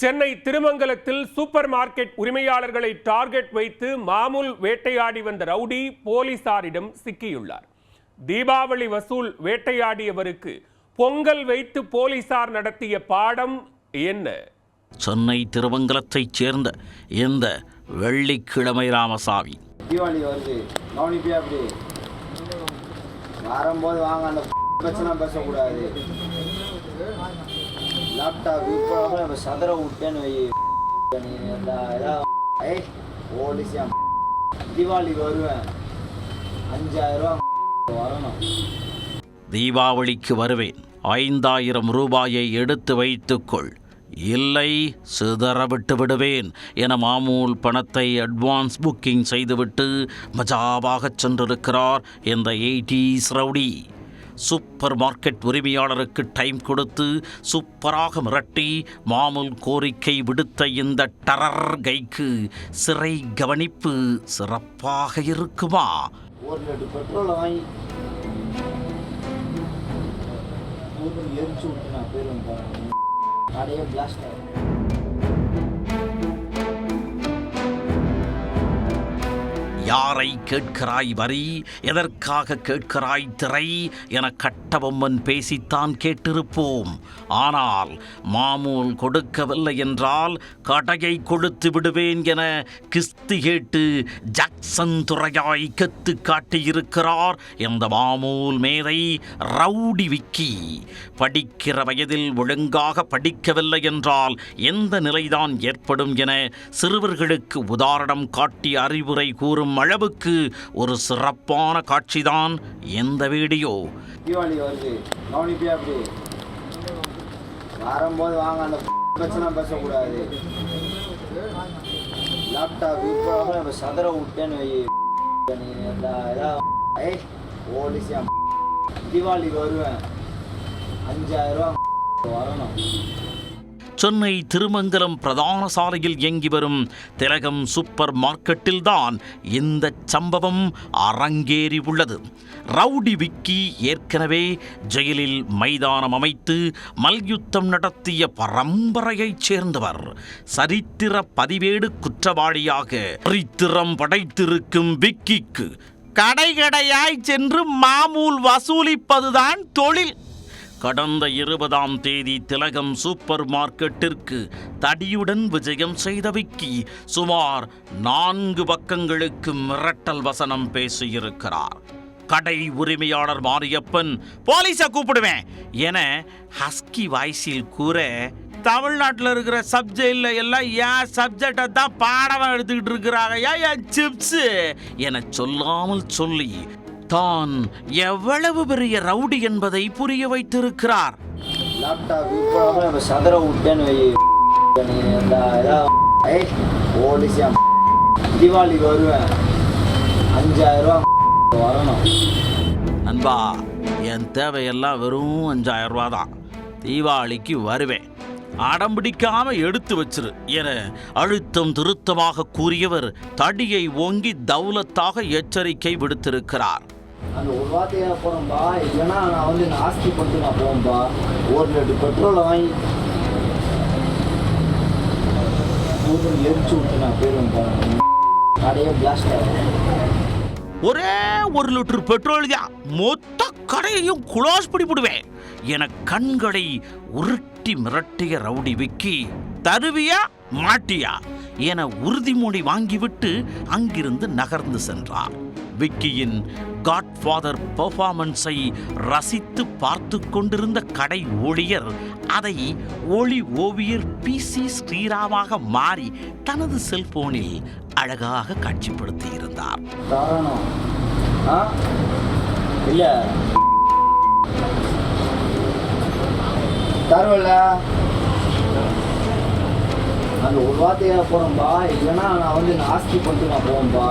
சென்னை திருமங்கலத்தில் super market உரிமையாளர்களை target வைத்து மாமூல் வேட்டையாடி வந்த ரவுடி போலீசாரிடம் சிக்கியுள்ளார். தீபாவளி வசூல் வேட்டையாடியவருக்கு பொங்கல் வைத்து போலீசார் நடத்திய பாடம் என்ன? சென்னை திருமங்கலத்தைச் சேர்ந்த இந்த வெள்ளிக்கிழமை ராமசாமி. தீபாவளி வருது. கவனிப்பியா அப்படி வரும்போது வாங்க அந்த பிரச்சனை பேசக்கூடாது. லேப்டாப் இப்போ நம்ம சதுர விட்டேன்னு வை. ஏதாவது ஏய் போலீஸியா தீபாவளி வருவேன். அஞ்சாயிரம் ரூபா வரணும். தீபாவளிக்கு வருவேன். ஐந்தாயிரம் ரூபாயை எடுத்து வைத்துக்கொள். இல்லை சிதற விட்டு விடுவேன் என மாமூல் பணத்தை அட்வான்ஸ் புக்கிங் செய்துவிட்டு மஜாவாகச் சென்றிருக்கிறார் இந்த எயிட்டீஸ் ரவுடி. சூப்பர் மார்க்கெட் உரிமையாளருக்கு டைம் கொடுத்து சூப்பராக மிரட்டி மாமூல் கோரிக்கை விடுத்த இந்த டரர் கைக்கு சிறை கவனிப்பு சிறப்பாக இருக்குமா? ஒரு லிட்டர் வாங்கி எரிச்சு விட்டு நான் கடையே பிளாஸ்ட் ஆகும் யாரை கேட்கிறாய் வரி? எதற்காக கேட்கிறாய் திரை? என கட்டபொம்மன் பேசித்தான் கேட்டிருப்போம். ஆனால் மாமூல் கொடுக்கவில்லை என்றால் கடையை கொடுத்து விடுவேன் என கிஸ்தி கேட்டு ஜாக்சன் துறையாய் கத்து காட்டியிருக்கிறார் இந்த மாமூல் மேதை ரவுடி விக்கி. படிக்கிற வயதில் ஒழுங்காக படிக்கவில்லை என்றால் எந்த நிலைதான் ஏற்படும் என சிறுவர்களுக்கு உதாரணம் காட்டி அறிவுரை கூறும் அளவுக்கு ஒரு சிறப்பான காட்சிதான் இந்த வீடியோ? தீபாவளி வருது. கவனிப்பியா அப்படி வரும்போது வாங்க அந்த பிரச்சனை பேசக்கூடாது. லேப்டாப் இப்போ நம்ம சதுர விட்டேன்னு வை. நீ ஏய் போலீஸியா தீபாவளி வருவேன். அஞ்சாயிரம் ரூபா வரணும். சென்னை திருமங்கலம் பிரதான சாலையில் இயங்கி வரும் திலகம் சூப்பர் மார்க்கெட்டில்தான் இந்த சம்பவம் அரங்கேறி உள்ளது. ரவுடி விக்கி ஏற்கனவே ஜெயிலில் மைதானம் அமைத்து மல்யுத்தம் நடத்திய பரம்பரையைச் சேர்ந்தவர். சரித்திர பதிவேடு குற்றவாளியாக சரித்திரம் படைத்திருக்கும் விக்கிக்கு. கடை கடையாய் சென்று மாமூல் வசூலிப்பதுதான் தொழில். கடந்த இருபதாம் தேதி திலகம் சூப்பர் மார்க்கெட்டிற்கு தடியுடன் விஜயம் செய்த விக்கி சுமார் நான்கு பக்கங்களுக்கு மிரட்டல் வசனம் பேசியிருக்கிறார். கடை உரிமையாளர் மாரியப்பன் போலீஸை கூப்பிடுவேன் என ஹஸ்கி வாய்ஸில் கூற தமிழ்நாட்டில் இருக்கிற சப்ஜெக்டில் எல்லாம் ஏன் சப்ஜெக்டை தான் பாடமாக எடுத்துக்கிட்டு இருக்கிறாங்க? ஏன் சிப்ஸு என சொல்லாமல் சொல்லி தான் எவ்வளவு பெரிய ரவுடி என்பதை புரிய வைத்திருக்கிறார். லேப்டாப் இப்போ நம்ம சதுர விட்டேன்னு வை நீ இந்த ஏதாவது ஏய் போலீஸியா தீபாவளி வருவேன். அஞ்சாயிரம் ரூபா வரணும். நண்பா என் தேவையெல்லாம் வெறும் அஞ்சாயிரம் ரூபா தான். தீபாவளிக்கு வருவேன். அடம் பிடிக்காம எடுத்து வச்சிரு என அழுத்தம் திருத்தமாக கூறியவர் தடியை ஓங்கி தௌலத்தாக எச்சரிக்கை விடுத்திருக்கிறார். அந்த ஒரு வார்த்தையாக போகிறோம்பா இல்லைன்னா நான் வந்து நாஸ்தி பண்ணிட்டு நான் போவேன்பா. ஒரு லிட்டர் பெட்ரோலை வாங்கி ஊருக்கு எரிச்சு விட்டு நான் போயிடுவேன்பா. கடையே பிளாஸ்ட் ஆகும் ஒரே ஒரு லிட்டர் பெட்ரோல் தான் மொத்த கடையையும் குளோஸ் பிடிப்பிடுவேன் என கண்களை உருட்டி மிரட்டிய ரவுடி விக்கி தருவியா? மாட்டியா? என உறுதிமொழி வாங்கிவிட்டு அங்கிருந்து நகர்ந்து சென்றார் விக்கியின் காட்ஃபாதர் பெர்ஃபார்மன்ஸை ரசித்து பார்த்து கொண்டிருந்த கடை ஊழியர் அதை ஒளி ஓவியர் பி சி ஸ்ரீராமாக மாறி தனது செல்போனில் அழகாக காட்சிப்படுத்தி இருந்தார். தரணும் அந்த ஒரு வார்த்தையாக போகிறோம்பா இல்லைன்னா நான் வந்து நாஸ்தி பண்ணிட்டு நான் போவேன்பா.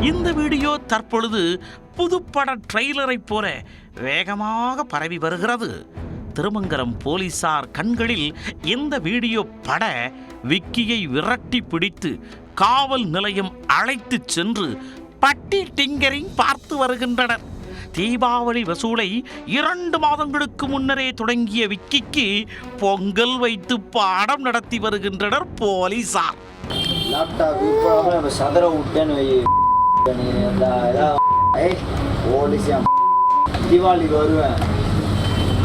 இந்த வீடியோ தற்பொழுது புதுப்பட ட்ரெய்லரை போல வேகமாக பரவி வருகிறது. திருமங்கலம் போலீசார் கண்களில் இந்த வீடியோ பட விக்கியை விரட்டி பிடித்து காவல் நிலையம் அழைத்துச் சென்று பட்டி டிங்கரிங் பார்த்து வருகின்றனர். தீபாவளி வசூலை இரண்டு மாதங்களுக்கு முன்னரே தொடங்கிய விக்கிக்கு பொங்கல் வைத்து பாடம் நடத்தி வருகின்றனர் போலீசார். லேப்டாப் இப்போ சதுர விட்டேன்னு வை தீபாவளிக்கு வருவேன்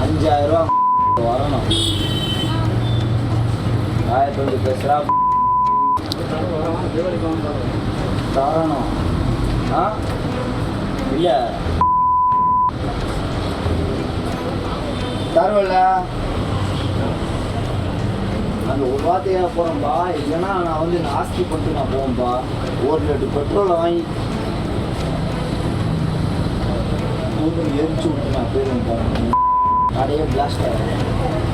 அஞ்சாயிரம் ரூபா வரணும் ஆயிரத்தி வந்து பேசுகிறா தரணும் ஆ இல்லை தரவில்ல. அந்த ஒரு வார்த்தையாக போகிறேன்பா இல்லைன்னா நான் வந்து நாஸ்தி பண்ணிட்டு நான் போவேன்பா ஒரு லிட்டர் பெட்ரோலை வாங்கி ஊற்றி எரிச்சு விட்டு நான் போயிருந்தேன் கடையே பிளாஸ்ட் ஆகும்